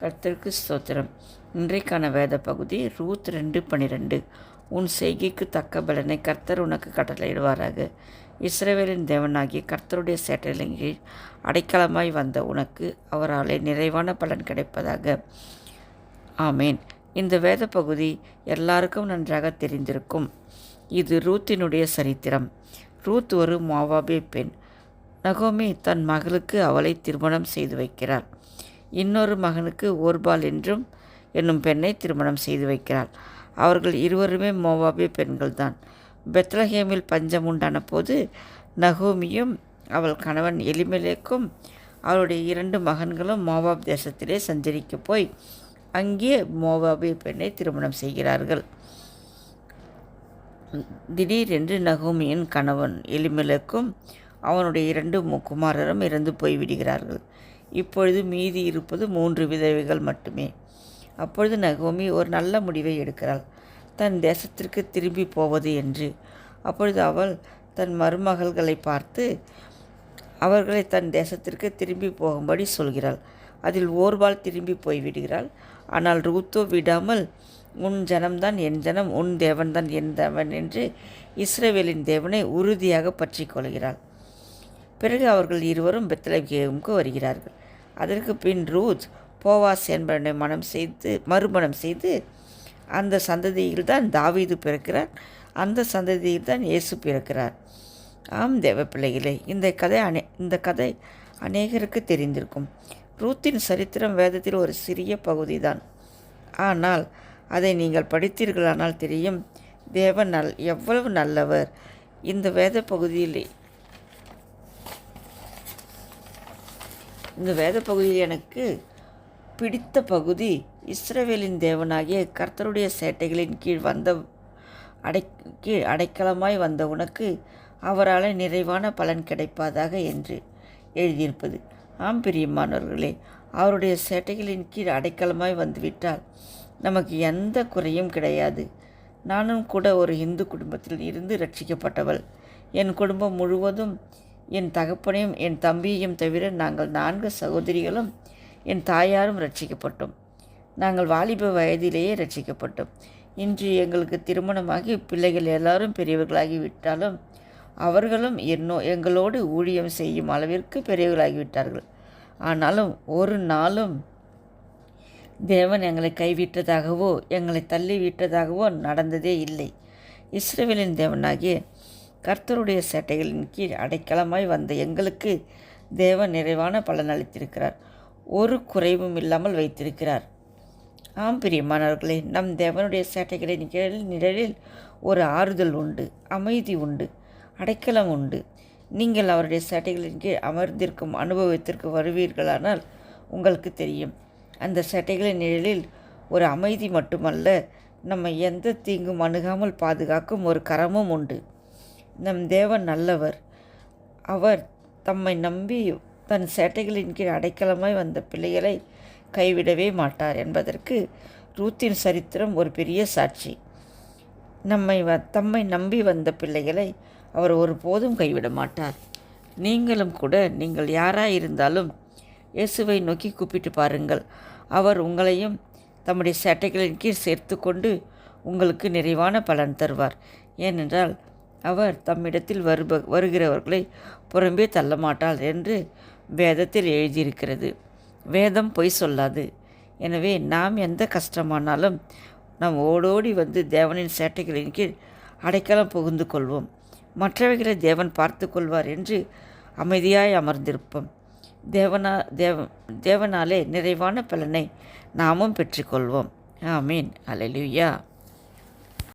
கர்த்தருக்கு ஸ்தோத்திரம். இன்றைக்கான வேத பகுதி ரூத் ரெண்டு பன்னிரெண்டு உன் செய்கைக்கு தக்க பலனை கர்த்தர் உனக்கு கட்டளையிடுவாராக இஸ்ரேவேலின் தேவனாகிய கர்த்தருடைய சேட்டலின் கீழ் அடைக்கலமாய் வந்த உனக்கு அவராலே நிறைவான பலன் கிடைப்பதாக. ஆமேன். இந்த வேத பகுதி எல்லாருக்கும் நன்றாக தெரிந்திருக்கும். இது ரூத்தினுடைய சரித்திரம். ரூத் ஒரு மாவாபே பெண். நகோமி தன் மகளுக்கு அவளை திருமணம் செய்து வைக்கிறார். இன்னொரு மகனுக்கு ஓர்பால் என்றும் என்னும் பெண்ணை திருமணம் செய்து வைக்கிறாள். அவர்கள் இருவருமே மோவாபிய பெண்கள்தான். பெத்லஹேமில் பஞ்சம் உண்டான போது நகோமியும் அவள் கணவன் எலிமலேக்கும் அவருடைய இரண்டு மகன்களும் மோவாப் தேசத்திலே சஞ்சரிக்க போய் அங்கே மோவாபிய பெண்ணை திருமணம் செய்கிறார்கள். திடீரென்று நகோமியின் கணவன் எலிமலுக்கும் அவனுடைய இரண்டு குமாரரும் இறந்து போய்விடுகிறார்கள். இப்பொழுது மீதி இருப்பது மூன்று விதவைகள் மட்டுமே. அப்பொழுது நகோமி ஒரு நல்ல முடிவை எடுக்கிறாள். தன் தேசத்திற்கு திரும்பி போவது என்று. அப்பொழுது அவள் தன் மருமகள்களை பார்த்து அவர்களை தன் தேசத்திற்கு திரும்பி போகும்படி சொல்கிறாள். அதில் ஓர்வால் திரும்பி போய்விடுகிறாள். ஆனால் ரூத்தோ விடாமல் உன் ஜனம்தான் என் ஜனம் உன் தேவன்தான் என் தேவன் என்று இஸ்ரேவேலின் தேவனை உறுதியாக பற்றி கொள்கிறாள். பிறகு அவர்கள் இருவரும் பெத்தலகேமுக்கு வருகிறார்கள். அதற்கு பின் ரூத் போவாஸ் என்பவனை மனம் செய்து மறுமணம் செய்து அந்த சந்ததியில் தான் தாவீது பிறக்கிறார். அந்த சந்ததியில் தான் இயேசு பிறக்கிறார். ஆம் தேவ பிள்ளைகளே இந்த கதை அனே இந்த கதை அநேகருக்கு தெரிந்திருக்கும். ரூத்தின் சரித்திரம் வேதத்தில் ஒரு சிறிய பகுதி தான் ஆனால் அதை நீங்கள் படித்தீர்களானால் தெரியும் தேவன் நல் எவ்வளவு நல்லவர். இந்த வேத பகுதியில் இந்த வேத பகுதியில் எனக்கு பிடித்த பகுதி இஸ்ரவேலின் தேவனாகிய கர்த்தருடைய சேட்டைகளின் கீழ் வந்த அடை கீழ் அடைக்கலமாய் வந்த உனக்கு அவரால் நிறைவான பலன் கிடைப்பதாக என்று எழுதியிருப்பது. ஆம் பிரியமானவர்களே அவருடைய சேட்டைகளின் கீழ் அடைக்கலமாய் வந்துவிட்டால் நமக்கு எந்த குறையும் கிடையாது. நானும் கூட ஒரு இந்து குடும்பத்தில் இருந்து ரட்சிக்கப்பட்டவள். என் குடும்பம் முழுவதும் என் தகப்பனையும் என் தம்பியையும் தவிர நாங்கள் நான்கு சகோதரிகளும் என் தாயாரும் ரட்சிக்கப்பட்டோம் நாங்கள் வாலிப வயதிலேயே ரட்சிக்கப்பட்டோம் இன்று எங்களுக்கு திருமணமாகி பிள்ளைகள் எல்லாரும் பெரியவர்களாகி விட்டாலும் அவர்களும் என்னோ எங்களோடு ஊழியம் செய்யும் அளவிற்கு பெரியவர்களாகிவிட்டார்கள். ஆனாலும் ஒரு நாளும் தேவன் எங்களை கைவிட்டதாகவோ எங்களை தள்ளி விட்டதாகவோ நடந்ததே இல்லை. இஸ்ரேவேலின் தேவனாகிய கர்த்தருடைய சேட்டைகளின் கீழ் அடைக்கலமாய் வந்த எங்களுக்கு தேவன் நிறைவான பலன் அளித்திருக்கிறார். ஒரு குறைவும் இல்லாமல் வைத்திருக்கிறார். ஆம் பிரியமானவர்களே நம் தேவனுடைய சேட்டைகளின் கீழ் நிழலில் ஒரு ஆறுதல் உண்டு அமைதி உண்டு அடைக்கலம் உண்டு. நீங்கள் அவருடைய சேட்டைகளின் கீழ் அமர்ந்திருக்கும் அனுபவத்திற்கு வருவீர்களானால் உங்களுக்கு தெரியும். அந்த சேட்டைகளின் நிழலில் ஒரு அமைதி மட்டுமல்ல நம்ம எந்த தீங்கும் அணுகாமல் பாதுகாக்கும் ஒரு கரமும் உண்டு. நம் தேவன் நல்லவர். அவர் தம்மை நம்பி தன் சேட்டைகளின் கீழ் அடைக்கலமாய் வந்த பிள்ளைகளை கைவிடவே மாட்டார் என்பதற்கு ரூத்தின் சரித்திரம் ஒரு பெரிய சாட்சி. நம்மை வ தம்மை நம்பி வந்த பிள்ளைகளை அவர் ஒருபோதும் கைவிட மாட்டார். நீங்களும் கூட நீங்கள் யாராக இருந்தாலும் இயேசுவை நோக்கி கூப்பிட்டு பாருங்கள். அவர் உங்களையும் தம்முடைய சேட்டைகளின் கீழ் சேர்த்து கொண்டு உங்களுக்கு நிறைவான பலன் தருவார். ஏனென்றால் அவர் தம்மிடத்தில் வருப வருகிறவர்களை புறம்பே தள்ளமாட்டாள் என்று வேதத்தில் எழுதியிருக்கிறது. வேதம் பொய் சொல்லாது. எனவே நாம் எந்த கஷ்டமானாலும் நாம் ஓடோடி வந்து தேவனின் சேட்டைகளின் கீழ் அடைக்கலம் புகுந்து கொள்வோம். மற்றவைகளை தேவன் பார்த்து கொள்வார் என்று அமைதியாய் அமர்ந்திருப்போம். தேவனா தேவ தேவனாலே நிறைவான பலனை நாமும் பெற்றுக்கொள்வோம். ஆமீன். அலலுயா